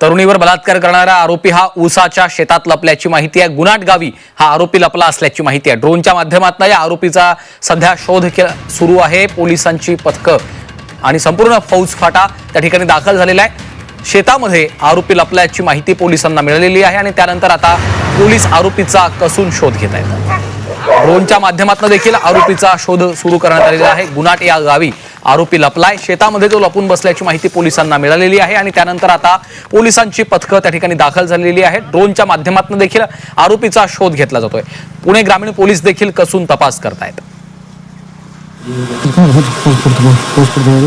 तरुणीवर बलात्कार करणारा आरोपी हा ऊसाच्या शेतात लपल्याची माहिती आहे. गुनाट गावी हा आरोपी लपला असल्याची माहिती आहे. ड्रोनच्या माध्यमातून या आरोपीचा सध्या शोध सुरू आहे. पोलिसांची पथकं आणि संपूर्ण फौज फाटा त्या ठिकाणी दाखल झालेला आहे. शेतामध्ये आरोपी लपल्याची माहिती पोलिसांना मिळालेली आहे आणि त्यानंतर आता पोलीस आरोपीचा कसून शोध घेत आहेत. ड्रोनच्या माध्यमातून देखील आरोपीचा शोध सुरू करण्यात आलेला आहे. गुनाट या गावी आरोपी लपलाय. शेतामध्ये तो लपून बसल्याची माहिती पोलिसांना मिळालेली आहे आणि त्यानंतर आता पोलिसांची पथकं त्या ठिकाणी दाखल झालेली आहेत. ड्रोनच्या माध्यमातून देखील आरोपीचा शोध घेतला जातोय. पुणे ग्रामीण पोलीस देखील कसून तपास करतायत.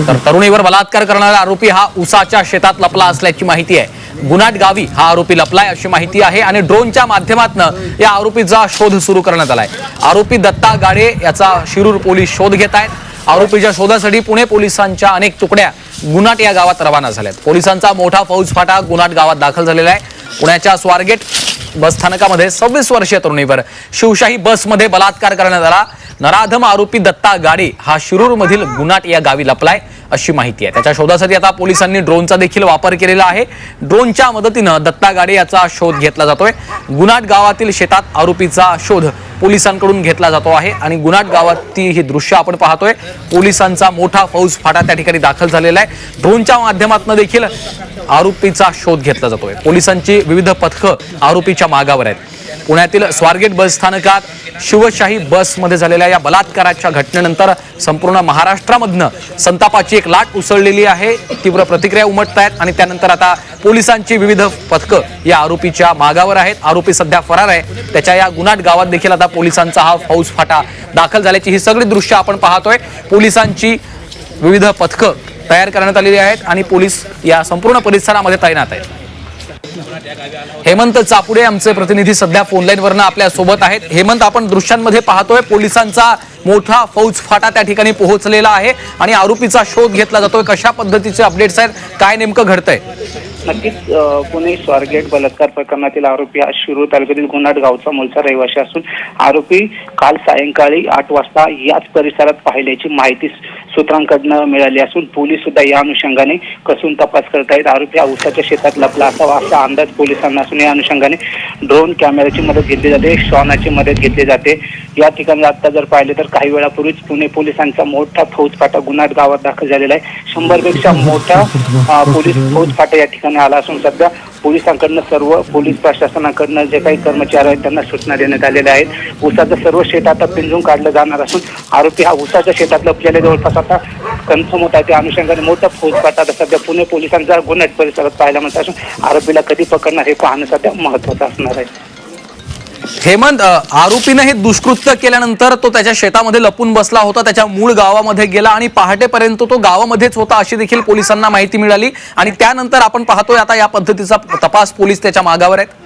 तर तरुणीवर बलात्कार करणारा आरोपी हा उसाच्या शेतात लपला असल्याची माहिती आहे. गुनाट गावी हा आरोपी लपलाय अशी माहिती आहे आणि ड्रोनच्या माध्यमातून या आरोपीचा शोध सुरू करण्यात आलाय. आरोपी दत्ता गाडे याचा शिरूर पोलीस शोध घेत आहेत. आरोपीच्या शोधासाठी पुणे पोलिसांच्या अनेक तुकड्या गुनाट या गावात रवाना झाल्यात. पोलिसांचा मोठा फौजफाटा गुनाट गावात दाखल झालेला आहे. पुण्याच्या स्वारगेट बस स्थानकामध्ये सव्वीस वर्षीय तरुणीवर शिवशाही बसमध्ये बलात्कार करण्यात आला. नराधम आरोपी दत्ता गाडे हा शिरूरमधील गुनाट या गावी लपलाय अशी माहिती आहे. त्याच्या शोधासाठी आता पोलिसांनी ड्रोनचा देखील वापर केलेला आहे. ड्रोनच्या मदतीनं दत्ता गाडे याचा शोध घेतला जातोय. गुनाट गावातील शेतात आरोपीचा शोध पोलिसांकडून घेतला जातो आहे आणि गुनाट गावातील हे दृश्य आपण पाहतोय. पोलिसांचा मोठा फौज फाटा त्या ठिकाणी दाखल झालेला आहे. ड्रोनच्या माध्यमातून देखील आरोपीचा शोध घेतला जातोय. पोलिसांची विविध पथकं आरोपीच्या मागावर आहेत. पुण्यातील स्वारगेट बस स्थानकात शिवशाही बसमध्ये झालेल्या या बलात्काराच्या घटनेनंतर संपूर्ण महाराष्ट्रामधनं संतापाची एक लाट उसळलेली आहे. तीव्र प्रतिक्रिया उमटत आहेत आणि त्यानंतर आता पोलिसांची विविध पथकं या आरोपीच्या मागावर आहेत. आरोपी सध्या फरार आहे. त्याच्या या गुन्हाट गावात देखील आता पोलिसांचा हा फौज फाटा दाखल झाल्याची ही सगळी दृश्य आपण पाहतोय. पोलिसांची विविध पथकं तयार करण्यात आलेली आहेत आणि पोलीस या संपूर्ण परिसरामध्ये तैनात आहेत. हेमंत चापुडे आमचे प्रतिनिधी सध्या फोनलाईन वरनं आपल्यासोबत आहेत. हेमंत आपण दृश्यांमध्ये पाहतोय पोलिसांचा मोठा फौज फाटा त्या ठिकाणी पोहोचलेला आहे आणि आरोपीचा शोध घेतला जातोय. कशा पद्धतीचे अपडेट्स आहेत? काय नेमकं घडतंय? नक्कीच पुणे स्वारगेट बलात्कार प्रकरणातील आरोपी हा शिरूर तालुक्यातील गुन्हाट गावचा मूळचा रहिवासी असून आरोपी काल सायंकाळी आठ वाजता याच परिसरात पाहिल्याची माहिती सूत्रांकडनं मिळाली असून पोलीस सुद्धा या अनुषंगाने कसून तपास करत आहेत आरोपी हा उसाच्या शेतात लपला असावा असा अंदाज पोलिसांना असून या अनुषंगाने ड्रोन कॅमेऱ्याची मदत घेतली जाते श्वानाची मदत घेतली जाते. या ठिकाणी आता जर पाहिले तर काही वेळापूर्वीच पुणे पोलिसांचा मोठा फौजफाटा गुन्हाट गावात दाखल झालेला आहे. शंभरपेक्षा मोठा पोलीस फौजफाटा या ठिकाणी आला असून सध्या पोलिसांकडनं सर्व पोलीस प्रशासनाकडनं जे काही कर्मचारी आहेत त्यांना सूचना देण्यात आलेल्या आहेत. ऊसाचं सर्व शेत आता पिंजून काढलं जाणार असून आरोपी हा ऊसाच्या शेतात आपल्याला जवळपास आता कन्फर्म होत आहे. त्या अनुषंगाने मोठा फौजफाटा आता सध्या पुणे पोलिसांचा गुन्ह्यात परिसरात पाहायला मिळत असून आरोपीला कधी पकडणार हे पाहणं सध्या महत्वाचं असणार आहे. हेमंत आरोपीनं हे दुष्कृत्य केल्यानंतर तो त्याच्या शेतामध्ये लपून बसला होता त्याच्या मूळ गावामध्ये गेला आणि पहाटेपर्यंत तो गावामध्येच होता अशी देखील पोलिसांना माहिती मिळाली. आणि त्यानंतर आपण पाहतोय आता या पद्धतीचा तपास पोलीस त्याच्या मागावर आहेत.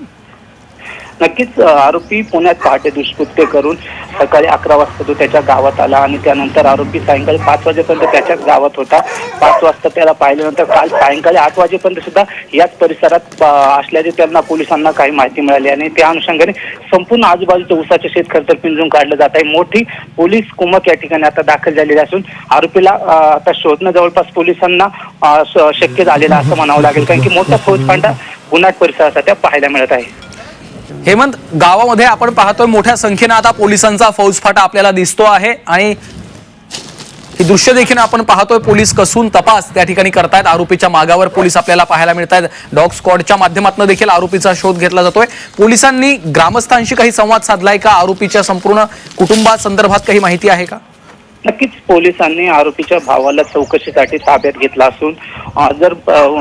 नक्कीच आरोपी पुण्यात पहाटे दुष्कृत्य करून सकाळी अकरा वाजता तो त्याच्या गावात आला आणि त्यानंतर आरोपी सायंकाळी पाच वाजेपर्यंत त्याच्याच गावात होता. पाच वाजता त्याला पाहिल्यानंतर काल सायंकाळी आठ वाजेपर्यंत सुद्धा याच परिसरात असल्याचे त्यांना पोलिसांना काही माहिती मिळाली आणि त्या अनुषंगाने संपूर्ण आजूबाजूचं ऊसाचे शेत खरतर पिंजून काढलं जात आहे. मोठी पोलीस कुमक या ठिकाणी आता दाखल झालेली असून आरोपीला आता शोधणं जवळपास पोलिसांना शक्य झालेलं असं म्हणावं लागेल. कारण की मोठा फौजफांडा गुन्हाट परिसरात त्या पाहायला मिळत आहे. हेमंत गावामध्ये आपण पाहतोय मोठ्या संख्येनं आता पोलिसांचा फौजफाटा आपल्याला दिसतो आहे आणि ही दृश्य देखील आपण पाहतोय पोलीस कसून तपास त्या ठिकाणी करतायत. आरोपीच्या मागावर पोलीस आपल्याला पाहायला मिळत आहेत डॉग स्क्वॉडच्या माध्यमातून देखील आरोपीचा शोध घेतला जातोय. पोलिसांनी ग्रामस्थांशी काही संवाद साधलाय का? आरोपीच्या संपूर्ण कुटुंबासंदर्भात काही माहिती आहे का? नक्कीच पोलिसांनी आरोपीच्या भावाला चौकशीसाठी ताब्यात घेतला असून जर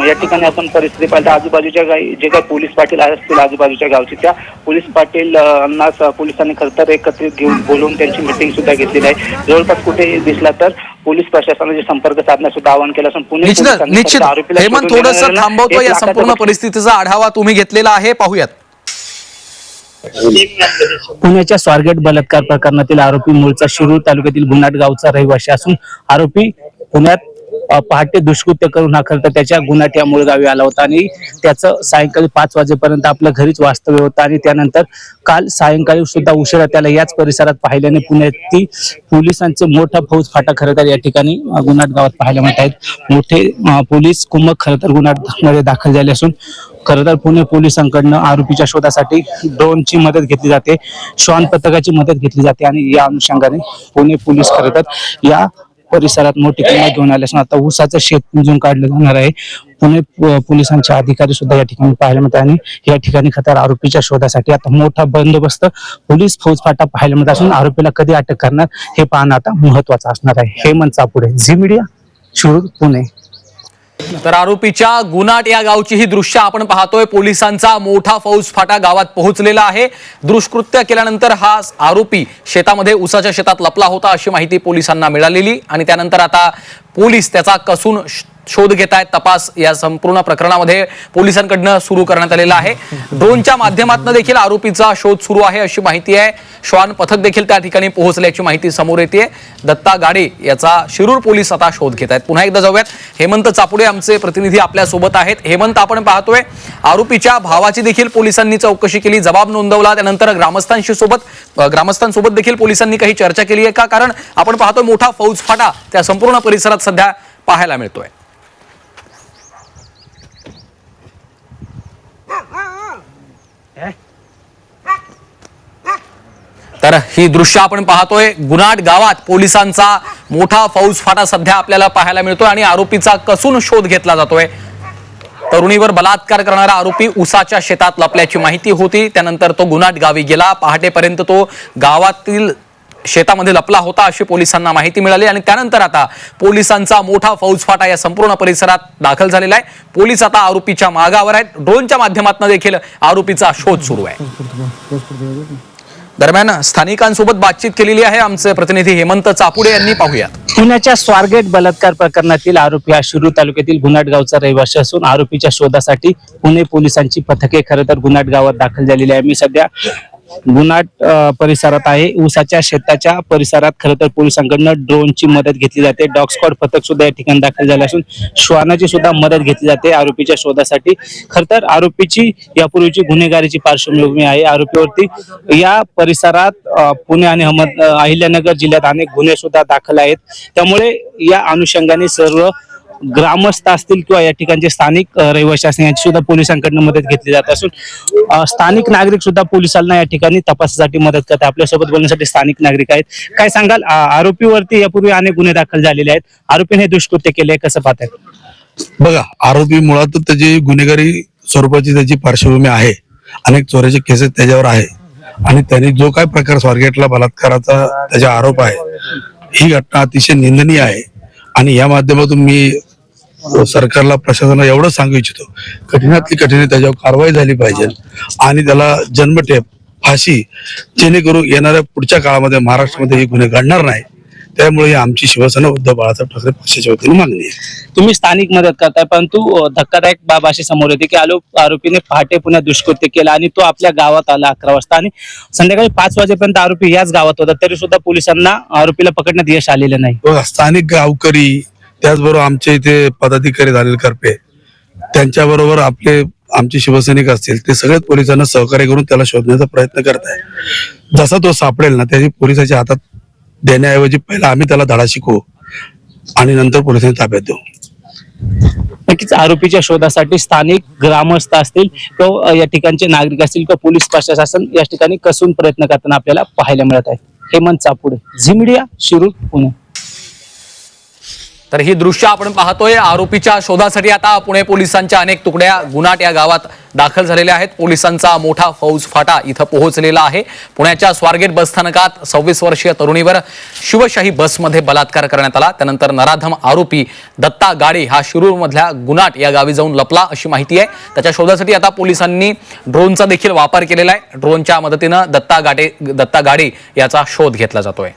या ठिकाणी आपण परिस्थिती पाहिली तर आजूबाजूच्या काही जे काही पोलीस पाटील असतील आजूबाजूच्या गावचे त्या पोलीस पाटील पोलिसांनी खरं तर एकत्रित घेऊन बोलवून त्यांची मिटिंग सुद्धा घेतलेली आहे जवळपास कुठे दिसला तर पोलीस प्रशासनाचे संपर्क साधण्यास सुद्धा आवाहन केलं असून पुणे आरोपीला थांबवतो या संपूर्ण परिस्थितीचा आढावा तुम्ही घेतलेला आहे. पाहूयात. पुण्याच्या स्वारगेट बलात्कार प्रकरणातील आरोपी मूळचा शिरूर तालुक्यातील गुनाट गावचा रहिवासी असून आरोपी पुण्यात पहाटे दुष्कृत्य करून हा तर त्याच्या गुन्हाट या मुळगावी आला होता आणि त्याचं सायंकाळी पाच वाजेपर्यंत आपलं घरीच वास्तव्य होतं आणि त्यानंतर काल सायंकाळी सुद्धा उशिरा त्याला याच परिसरात पाहिल्याने पुण्यातील पोलिसांचे मोठा फौज फाटा खरं तर या ठिकाणी गुन्हाट गावात पाहायला मिळत आहेत. मोठे पोलीस कुमक खरं तर गुन्हाटमध्ये दाखल झाले असून खरं तर पुणे पोलिसांकडनं आरोपीच्या शोधासाठी ड्रोनची मदत घेतली जाते श्वान पथकाची मदत घेतली जाते आणि या अनुषंगाने पुणे पोलीस खरं तर या परिसरात मोठी किंमत घेऊन आल्या असून आता ऊसाचं शेत पिंजून काढलं जाणार आहे. पुणे पोलिसांचे अधिकारी सुद्धा या ठिकाणी पाहायला मिळतात आणि या ठिकाणी खतर आरोपीच्या शोधासाठी आता मोठा बंदोबस्त पोलीस फौज फाटा पाहायला मिळत असून आरोपीला कधी अटक करणार हे पाहणं आता महत्वाचं असणार आहे. Hemant Chapude Zee media Shirur Pune. तर आरोपीच्या गुनाट या गावची ही दृश्य आपण पाहतोय. पोलिसांचा मोठा फौज फाटा गावात पोहोचलेला आहे. दुष्कृत्य केल्यानंतर हा आरोपी शेतामध्ये उसाच्या शेतात लपला होता अशी माहिती पोलिसांना मिळालेली आणि त्यानंतर आता पोलीस त्याचा कसून शोध घेत आहेत तपास या संपूर्ण प्रकरणामध्ये पोलिसांकडनं सुरू करण्यात आलेला आहे. ड्रोनच्या माध्यमातून देखील आरोपीचा शोध सुरू आहे अशी माहिती आहे. श्वान पथक देखील त्या ठिकाणी पोहोचल्याची माहिती समोर येते. दत्ता गाडे याचा शिरूर पोलीस आता शोध घेत आहेत पुन्हा एकदा जाऊयात. हेमंत चापुडे आमचे प्रतिनिधी आपल्यासोबत आहेत. हेमंत आपण पाहतोय आरोपीच्या भावाची देखील पोलिसांनी चौकशी केली जबाब नोंदवला त्यानंतर ग्रामस्थांशी सोबत ग्रामस्थांसोबत देखील पोलिसांनी काही चर्चा केली आहे का? कारण आपण पाहतोय मोठा फौजफाटा त्या संपूर्ण परिसरात सध्या पाहायला मिळतोय. तर ही दृश्य आपण पाहतोय. गुनाट गावात पोलिसांचा मोठा फौज फाटा सध्या आपल्याला पाहायला मिळतोय आणि आरोपीचा कसून शोध घेतला जातोय. तरुणीवर बलात्कार करणारा आरोपी उसाच्या शेतात लपल्याची माहिती होती. त्यानंतर तो गुनाट गावी गेला. पहाटेपर्यंत तो गावातील शेतामध्ये लपला होता अशी पोलिसांना माहिती मिळाली आणि त्यानंतर आता पोलिसांचा मोठा फौजफाटा या संपूर्ण परिसरात दाखल झालेला आहे. पोलीस आता आरोपीच्या मागावर आहेत. ड्रोनच्या माध्यमातून देखील आरोपीचा शोध सुरू आहे. दरम्यान स्थानिकांसोबत बातचीत केलेली आहे आमचे प्रतिनिधी हेमंत चापुडे यांनी पाहूयात. पुण्याच्या स्वारगेट बलात्कार प्रकरणातील आरोपी हा शिरूर तालुक्यातील गुन्हाट गावचा रहिवासी असून आरोपीच्या शोधासाठी पुणे पोलिसांची पथके खरं तर गुन्हाट गावात दाखल झालेली आहे. मी सध्या गुनाट परिसरात आहे. ऊसाच्या शेताच्या परिसरात खरं तर पोलिसांकडनं ड्रोनची मदत घेतली जाते. डॉग स्क्वॉड पथक सुद्धा या ठिकाणी दाखल झाले असून श्वानाची सुद्धा मदत घेतली जाते आरोपीच्या शोधासाठी. खर तर आरोपीची यापूर्वीची गुन्हेगारीची पार्श्वभूमी आहे. आरोपीवरती या परिसरात पुणे आणि अहमद अहिल्यानगर जिल्ह्यात अनेक गुन्हे सुद्धा दाखल आहेत. त्यामुळे या अनुषंगाने सर्व ग्रामस्थ असतील किंवा या ठिकाणचे स्थानिक अं, रहिवासी असतील यांची सुद्धा पोलिसांकडनं मदत घेतली जात असून स्थानिक नागरिक सुद्धा पोलिसांना या ठिकाणी तपासासाठी मदत करतात. आपल्यासोबत बोलण्यासाठी स्थानिक नागरिक आहेत. काय सांगाल? आरोपीवरती यापूर्वी अनेक गुन्हे दाखल झालेले आहेत. आरोपीने हे दुष्कृत्य केले कसं पाहताय? बघा आरोपी मुळात त्याची गुन्हेगारी स्वरूपाची त्याची पार्श्वभूमी आहे. अनेक चोऱ्याचे केसेस त्याच्यावर आहे. आणि त्यांनी जो काय प्रकार स्वारगेटला बलात्काराचा त्याचा आरोप आहे ही घटना अतिशय निंदनीय आहे. आणि या माध्यमातून मी सरकारला प्रशासनाला एवढं सांगू इच्छितो कठीणातली कठीण त्याच्यावर कारवाई झाली पाहिजे. आणि त्याला जन्मठेप फाशी जेणेकरून येणाऱ्या पुढच्या काळामध्ये महाराष्ट्रामध्ये हे गुन्हे घडणार नाही. त्यामुळे ही आमची शिवसेना उद्धव बाळासाहेब ठाकरे पक्षाच्या वतीने मागणी आहे. तुम्ही स्थानिक मदत करताय परंतु धक्कादायक बाब अशी समोर येते की आलो आरोपीने पहाटे पुन्हा दुष्कृत्य केलं आणि तो आपल्या गावात आला अकरा वाजता आणि संध्याकाळी पाच वाजेपर्यंत आरोपी याच गावात होता तरी सुद्धा पोलिसांना आरोपीला पकडण्यात यश आलेलं नाही. स्थानिक गावकरी त्याचबरोबर आमचे इथे पदाधिकारी झालेले करपे त्यांच्याबरोबर आपले आमचे शिवसैनिक असतील ते सगळ्याच पोलिसांना सहकार्य करून त्याला शोधण्याचा प्रयत्न करत आहे जसा तो सापडेल ना त्याची पोलिसाच्या हातात देण्याऐवजी पहिला आम्ही त्याला धडा शिकवू आणि नंतर पोलिसांनी ताब्यात देऊ. नक्कीच आरोपीच्या शोधासाठी स्थानिक ग्रामस्थ असतील किंवा या ठिकाणचे नागरिक असतील किंवा पोलीस प्रशासन या ठिकाणी कसून प्रयत्न करताना आपल्याला पाहायला मिळत आहे. हेमंत चापुडे झिमिडिया शिरूर पुणे. तर ही दृश्य आपण पाहतोय. आरोपीच्या शोधासाठी आता पुणे पोलिसांच्या अनेक तुकड्या गुनाट या गावात दाखल झालेल्या आहेत. पोलिसांचा मोठा फौज फाटा इथं पोहोचलेला आहे. पुण्याच्या स्वारगेट बसस्थानकात सव्वीस वर्षीय तरुणीवर शिवशाही बसमध्ये बलात्कार करण्यात आला. त्यानंतर नराधम आरोपी दत्ता गाडे हा शिरूरमधल्या गुनाट या गावी जाऊन लपला अशी माहिती आहे. त्याच्या शोधासाठी आता पोलिसांनी ड्रोनचा देखील वापर केलेला आहे. ड्रोनच्या मदतीनं दत्ता गाडे दत्ता गाडे याचा शोध घेतला जातोय.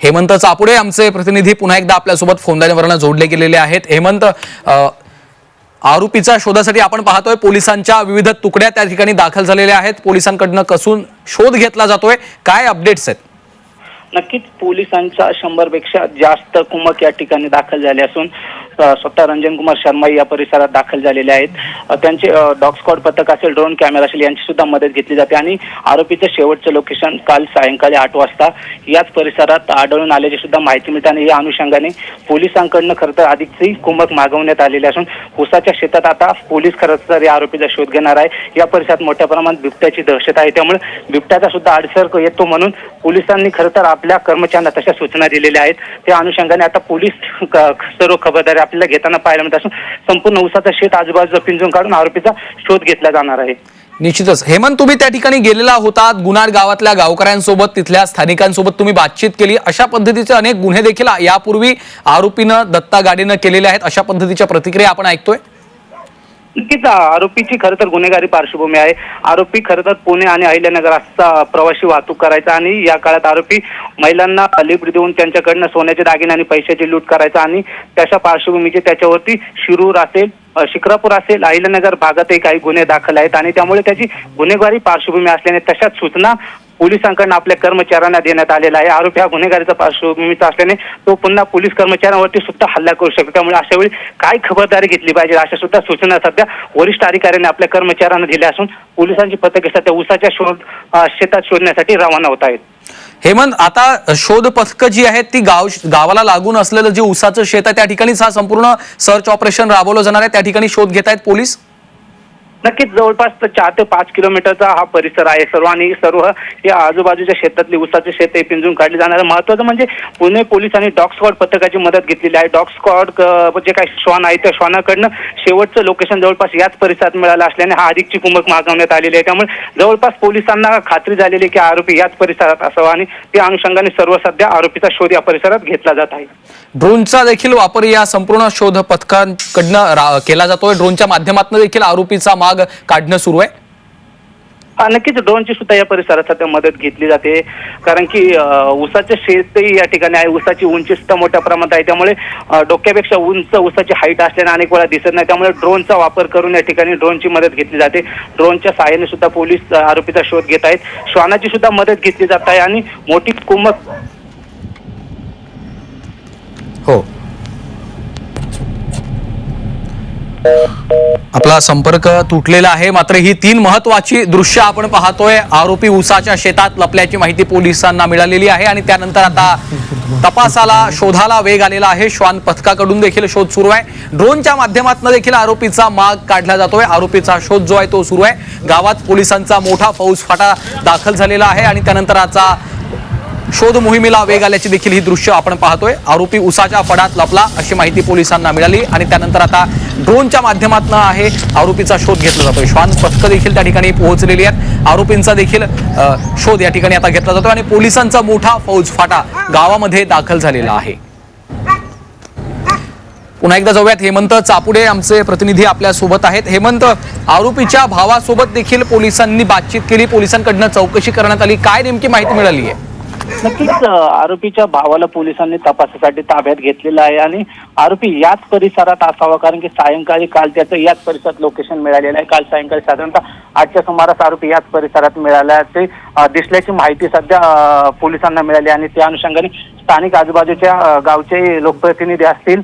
हेमंत चापुडे आमचे प्रतिनिधी पुन्हा एकदा आपल्यासोबत फोनलाईनवरनं जोडले गेलेले आहेत. हेमंत आरोपीच्या शोधासाठी आपण पाहतोय पोलिसांच्या विविध तुकड्या त्या ठिकाणी दाखल झालेल्या आहेत. पोलिसांकडनं कसून शोध घेतला जातोय. काय अपडेट्स आहेत? नक्कीच पोलिसांचा शंभरपेक्षा जास्त कुमक या ठिकाणी दाखल झाले असून स्वतः रंजन कुमार शर्मा या परिसरात दाखल झालेले आहेत. त्यांचे डॉग स्क्वॉड पथक असेल ड्रोन कॅमेरा असेल यांची सुद्धा मदत घेतली जाते आणि आरोपीचं शेवटचं लोकेशन काल सायंकाळी आठ वाजता याच परिसरात आढळून आल्याची सुद्धा माहिती मिळते आणि या अनुषंगाने पोलिसांकडनं खरं तर अधिकची कुमक मागवण्यात आलेली असून उसाच्या शेतात आता पोलीस खरं तर या आरोपीचा शोध घेणार आहे. या परिसरात मोठ्या प्रमाणात बिबट्याची दहशत आहे. त्यामुळे बिबट्याचा सुद्धा अडसर येतो म्हणून पोलिसांनी खरं तर आपल्या कर्मचाऱ्यांना तशा सूचना दिलेल्या आहेत. त्या अनुषंगाने आता पोलीस सर्व खबरदारी आपल्याला घेताना पाहायला मिळत. असून संपूर्ण उसाचं शेत आजूबाजूला पिंजून काढून आरोपीचा शोध घेतला जाणार आहे. निश्चितच. हेमंत तुम्ही त्या ठिकाणी गेलेला होतात गुन्हार गावातल्या गावकऱ्यांसोबत तिथल्या स्थानिकांसोबत तुम्ही बातचीत केली. अशा पद्धतीचे अनेक गुन्हे देखील यापूर्वी आरोपीनं दत्ता गाडीनं केलेले आहेत. अशा पद्धतीच्या प्रतिक्रिया आपण ऐकतोय. नक्कीच आरोपीची खरं तर गुन्हेगारी पार्श्वभूमी आहे. आरोपी खरं तर पुणे आणि अहिल्यानगर असा प्रवासी वाहतूक करायचा आणि या काळात आरोपी महिलांना लिफ्ट देऊन त्यांच्याकडनं सोन्याचे दागिने आणि पैशाची लूट करायचा आणि त्याच्या पार्श्वभूमीचे त्याच्यावरती शिरूर असेल शिक्रापूर असेल अहिल्यानगर भागातही काही गुन्हे दाखल आहेत आणि त्यामुळे त्याची गुन्हेगारी पार्श्वभूमी असल्याने तशाच सूचना पोलिसांकडून आपल्या कर्मचाऱ्यांना देण्यात आलेला आहे. आरोपी हा गुन्हेगारीचा पार्श्वभूमीचा असल्याने तो पुन्हा पोलीस कर्मचाऱ्यांवरती सुद्धा हल्ला करू शकतो. त्यामुळे अशा वेळी काय खबरदारी घेतली पाहिजे अशा सुद्धा सूचना सध्या वरिष्ठ अधिकाऱ्यांनी आपल्या कर्मचाऱ्यांना दिल्या असून पोलिसांची पथके सध्या उसाच्या शोध शेतात शोधण्यासाठी रवाना होत आहेत. हेमंत आता शोध पथकं जी आहेत ती गाव गावाला लागून असलेलं जे उसाचं शेत आहे त्या ठिकाणीच हा संपूर्ण सर्च ऑपरेशन राबवलं जाणार आहे. त्या ठिकाणी शोध घेत आहेत पोलीस? नक्कीच जवळपास चार ते पाच किलोमीटरचा हा परिसर आहे. सर्व आणि सर्व या आजूबाजूच्या शेतातली उसाचे शेत हे पिंजून काढले जाणार महत्वाचं म्हणजे पुणे पोलीस आणि डॉग स्क्वॉड पथकाची मदत घेतलेली आहे. डॉग स्क्वॉड जे काही श्वान आहे त्या श्वानाकडनं शेवटचं लोकेशन जवळपास याच परिसरात मिळालं असल्याने हा अधिकची कुमक मागवण्यात आलेली आहे. त्यामुळे जवळपास पोलिसांना खात्री झालेली की आरोपी याच परिसरात असावा आणि त्या अनुषंगाने सर्व सध्या आरोपीचा शोध या परिसरात घेतला जात आहे. ड्रोनचा देखील वापर या संपूर्ण शोध पथकांकडनं केला जातोय. ड्रोनच्या माध्यमातून देखील आरोपीचा माग काढणं सुरू आहे? हा नक्कीच. ड्रोनची सुद्धा या परिसरात सध्या मदत घेतली जाते. कारण की ऊसाचे शेतही या ठिकाणी आहे. ऊसाची उंची सुद्धा मोठ्या प्रमाणात आहे. त्यामुळे डोक्यापेक्षा उंच ऊसाची हाईट असल्याने अनेक वेळा दिसत नाही. त्यामुळे ड्रोनचा वापर करून या ठिकाणी ड्रोनची मदत घेतली जाते. ड्रोनच्या सहाय्याने सुद्धा पोलीस आरोपीचा शोध घेत आहेत. श्वानाची सुद्धा मदत घेतली जात आहे आणि मोठी कुमक हो. आपला संपर्क तुटलेला आहे. मात्र ही तीन महत्वाची दृश्य आपण पाहतोय. आरोपी उसाच्या शेतात लपल्याची माहिती पोलिसांना मिळालेली आहे आणि त्यानंतर आता तपासाला शोधाला वेग आलेला आहे. श्वान पथकाकडून देखील शोध सुरू आहे. ड्रोनच्या माध्यमातून देखील आरोपीचा माग काढला जातोय. आरोपीचा शोध जो आहे तो सुरू आहे. गावात पोलिसांचा मोठा फौजफाटा दाखल झालेला आहे आणि त्यानंतर आता शोध मोहिमेला वेग आल्याची देखील ही दृश्य आपण पाहतोय. आरोपी उसाच्या फडात लपला अशी माहिती पोलिसांना मिळाली आणि त्यानंतर आता ड्रोनच्या माध्यमातून आहे आरोपीचा शोध घेतला जातोय. श्वान पथकं देखील त्या ठिकाणी पोहोचलेली आहेत. आरोपींचा देखील शोध या ठिकाणी आता घेतला जातोय आणि पोलिसांचा मोठा फौजफाटा गावामध्ये दाखल झालेला आहे. पुन्हा एकदा जाऊयात. हेमंत चापुडे आमचे प्रतिनिधी आपल्यासोबत आहेत. हेमंत आरोपीच्या भावासोबत देखील पोलिसांनी बातचीत केली. पोलिसांकडनं चौकशी करण्यात आली. काय नेमकी माहिती मिळाली आहे नक्कीच आरोपीच्या भावाला पोलिसांनी तपासासाठी ताब्यात घेतलेलं आहे आणि आरोपी याच परिसरात असावा कारण की सायंकाळी काल त्याचं याच परिसरात लोकेशन मिळालेलं आहे. काल सायंकाळी साधारणतः आठच्या सुमारास आरोपी याच परिसरात मिळाल्याचे दिसल्याची माहिती सध्या पोलिसांना मिळाली आणि त्या अनुषंगाने स्थानिक आजूबाजूच्या गावचे लोकप्रतिनिधी असतील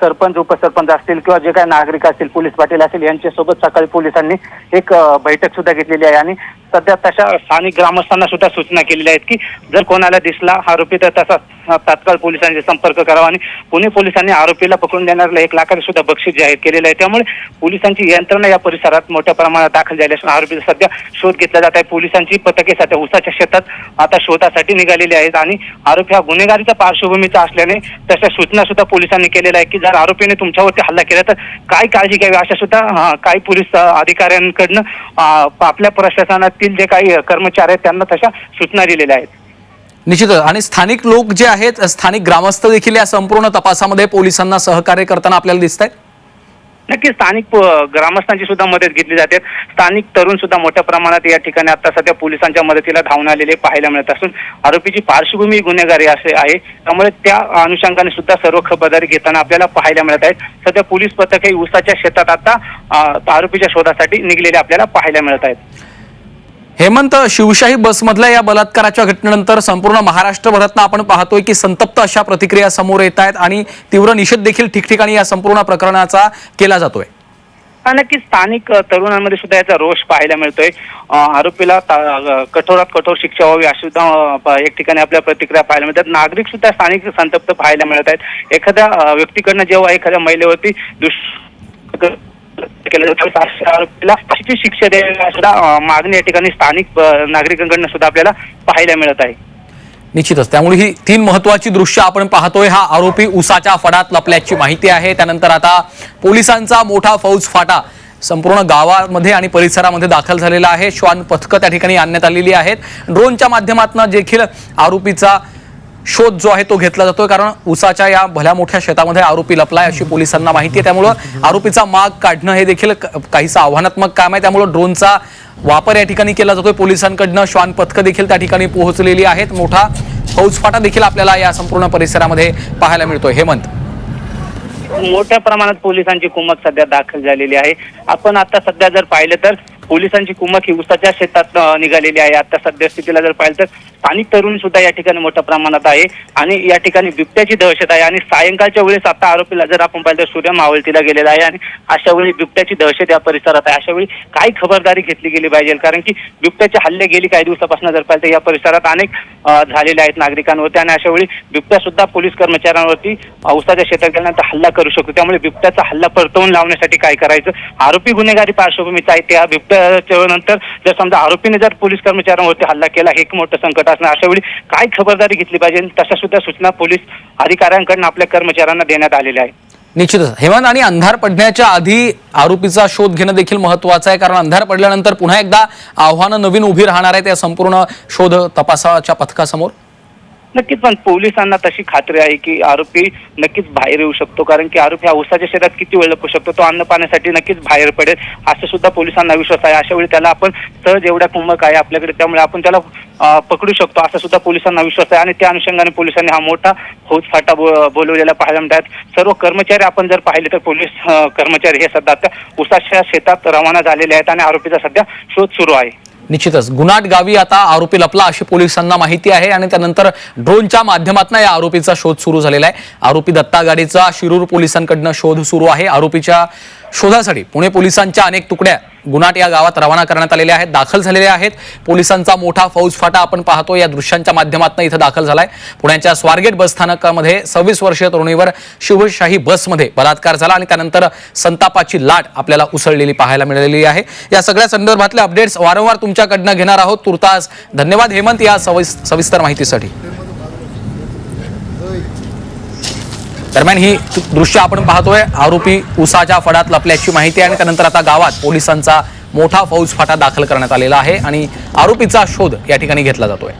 सरपंच उपसरपंच असतील किंवा जे काही नागरिक असतील पोलीस पाटील असतील यांच्यासोबत सकाळी पोलिसांनी एक बैठक सुद्धा घेतलेली आहे. आणि सध्या तशा स्थानिक ग्रामस्थांना सुद्धा सूचना केलेल्या आहेत की जर कोणाला दिसला आरोपी तर तसा तात्काळ पोलिसांशी संपर्क करावा आणि पुणे पोलिसांनी आरोपीला पकडून देणाऱ्या एक लाखाचे सुद्धा बक्षीस जाहीर केलेलं आहे. त्यामुळे पोलिसांची यंत्रणा या परिसरात मोठ्या प्रमाणात दाखल झाली असून आरोपीचा सध्या शोध घेतला जात आहे. पोलिसांची पथके सध्या उसाच्या शेतात आता शोधासाठी निघालेली आहेत आणि आरोपी हा गुन्हेगारीचा पार्श्वभूमीचा असल्याने तशा सूचना सुद्धा पोलिसांनी केलेल्या आहे की जर आरोपीने तुमच्यावरती हल्ला केला तर काय काळजी घ्यावी? अशा सुद्धा काही पोलीस अधिकाऱ्यांकडनं आपल्या प्रशासनात प्रशासनातील जे काही कर्मचारी आहेत त्यांना तशा सूचना दिलेल्या आहेत. निश्चितच आणि स्थानिक लोक जे आहेत स्थानिक ग्रामस्थ देखील या संपूर्ण तपासामध्ये पोलिसांना सहकार्य करताना आपल्याला दिसत आहेत नक्की स्थानिक ग्रामस्थांची सुद्धा मदत घेतली जाते. स्थानिक तरुण सुद्धा मोठ्या प्रमाणात या ठिकाणी आता सध्या पोलिसांच्या मदतीला धावून आलेले पाहायला मिळत असून आरोपीची पार्श्वभूमी गुन्हेगारी असे आहे. त्यामुळे त्या अनुषंगाने सुद्धा सर्व खबरदारी घेताना आपल्याला पाहायला मिळत आहेत. सध्या पोलीस पथक हे ऊसाच्या शेतात आता आरोपीच्या शोधासाठी निघलेले आपल्याला पाहायला मिळत आहेत. हेमंत शिवशाही बसमधल्या या बलात्काराच्या घटनेनंतर संपूर्ण महाराष्ट्रभरातनं आपण पाहतोय की संतप्त अशा प्रतिक्रिया समोर येत आहेत आणि तीव्र निषेध देखील ठिकठिकाणी या संपूर्ण प्रकरणाचा केला जातोय. नक्की स्थानिक तरुणांमध्ये सुद्धा याचा रोष पाहायला मिळतोय. आरोपीला कठोरात कठोर शिक्षा व्हावी अशी सुद्धा एक ठिकाणी आपल्या प्रतिक्रिया पाहायला मिळतात. नागरिक सुद्धा स्थानिक संतप्त पाहायला मिळत आहेत. एखाद्या व्यक्तीकडनं जेव्हा एखाद्या महिलेवरती दुष केलं जातं. आरोपीला फाशीची शिक्षा द्यावी सुद्धा मागणी या ठिकाणी स्थानिक नागरिकांकडनं सुद्धा आपल्याला पाहायला मिळत आहे. निश्चितच. त्यामुळे ही तीन महत्वाची दृश्य आपण पाहतोय. हा आरोपी उसाच्या फडात लपल्याची माहिती आहे. त्यानंतर आता पोलिसांचा मोठा फौज फाटा संपूर्ण गावामध्ये आणि परिसरामध्ये दाखल झालेला आहे. श्वान पथकं त्या ठिकाणी आणण्यात आलेली आहेत. ड्रोनच्या माध्यमातून देखील आरोपीचा शोध जो आहे तो घेतला जातोय. कारण उसाच्या या भल्या मोठ्या शेतामध्ये आरोपी लपलाय अशी पोलिसांना माहिती आहे. त्यामुळं आरोपीचा माग काढणं हे देखील क- काहीसं आव्हानात्मक काम आहे. त्यामुळं ड्रोनचा वापर या ठिकाणी केला जातोय. पोलिसांकडनं श्वान पथकं देखील त्या ठिकाणी पोहोचलेली आहेत. मोठा फौजफाटा देखील आपल्याला या संपूर्ण परिसरामध्ये पाहायला मिळतोय. हेमंत. मोठ्या प्रमाणात पोलिसांची कुमक सध्या दाखल झालेली आहे. आपण आता सध्या जर पाहिलं तर पोलिसांची कुमक ही उसाच्या शेतात निघालेली आहे. आता सद्यस्थितीला जर पाहिलं तर स्थानिक तरुण सुद्धा या ठिकाणी मोठ्या प्रमाणात आहे. आणि या ठिकाणी बिबट्याची दहशत आहे. आणि सायंकाळच्या वेळेस आता आरोपीला जर आपण पाहिलं तर सूर्य मावळतीला गेलेला आहे. आणि अशा वेळी बिबट्याची दहशत या परिसरात आहे. अशा वेळी काय खबरदारी घेतली गेली पाहिजे? कारण की बिबट्याचे हल्ले गेली काही दिवसापासून जर पाहिलं तर या परिसरात अनेक झालेले आहेत नागरिकांवरती. आणि अशा वेळी बिबट्या सुद्धा पोलीस कर्मचाऱ्यांवरती उसाच्या शेतात गेल्यानंतर हल्ला करू शकतो. त्यामुळे बिबट्याचा हल्ला परतवून लावण्यासाठी काय करायचं? आरोपी गुन्हेगारी पार्श्वभूमीचा आहे त्या बिबट्या नंतर जर समजा आरोपीने जर पोलीस कर्मचाऱ्यांवरती हल्ला केला हे एक मोठं संकट असणार. अशा वेळी काय खबरदारी घेतली पाहिजे? तशा सुद्धा सूचना पोलीस अधिकाऱ्यांकडून आपल्या कर्मचाऱ्यांना देण्यात आलेल्या आहेत. निश्चितच. हेमंत आणि अंधार पडण्याच्या आधी आरोपीचा शोध घेणं देखील महत्वाचं आहे कारण अंधार पडल्यानंतर पुन्हा एकदा आव्हानं नवीन उभी राहणार आहेत या संपूर्ण शोध तपासाच्या पथकासमोर. नक्कीच पण पोलिसांना तशी खात्री आहे की आरोपी नक्कीच बाहेर येऊ शकतो कारण की आरोपी हा उसाच्या शेतात किती वेळ लपू शकतो तो अन्न पाण्यासाठी नक्कीच बाहेर पडेल असं सुद्धा पोलिसांना विश्वास आहे. अशा वेळी त्याला आपण सहज एवढ्या कुंभक आहे आपल्याकडे त्यामुळे आपण त्याला पकडू शकतो असं सुद्धा पोलिसांना विश्वास आहे. आणि त्या अनुषंगाने पोलिसांनी हा मोठा फौजफाटा बो- बोलवलेला पाहायला मिळतात. सर्व कर्मचारी आपण जर पाहिले तर पोलीस कर्मचारी हे सध्या आता उसाच्या शेतात रवाना झालेले आहेत आणि आरोपीचा सध्या शोध सुरू आहे. निश्चितच. गुन्हाट गावी आता आरोपी लपला अशी पोलिसांना माहिती आहे आणि त्यानंतर ड्रोनच्या माध्यमातून या आरोपीचा शोध सुरू झालेला आहे. आरोपी दत्ता गाडीचा शिरूर पोलिसांकडनं शोध सुरू आहे. आरोपीच्या शोधासाठी पुणे पोलिसांच्या अनेक तुकड्या गुनाट या गावात रवाना करण्यात आलेले आहेत दाखल झालेले आहेत. पोलिसांचा मोठा फौजफाटा आपण पाहतो. या दृश्यांच्या माध्यमातून इथं दाखल झालाय. पुण्याच्या स्वारगेट बस स्थानकामध्ये सव्वीस वर्षीय तरुणीवर शिवशाही बसमध्ये बलात्कार झाला आणि त्यानंतर संतापाची लाट आपल्याला उसळलेली पाहायला मिळालेली आहे. या सगळ्या संदर्भातले अपडेट्स वारंवार तुमच्याकडनं घेणार आहोत. तुर्तास धन्यवाद हेमंत या सविस्तर माहितीसाठी. दरम्यान ही दृश्य आपण पाहतोय. आरोपी उसाच्या फडात लपल्याची माहिती आहे आणि त्यानंतर आता गावात पोलिसांचा मोठा फौजफाटा दाखल करण्यात आलेला आहे आणि आरोपीचा शोध या ठिकाणी घेतला जातोय.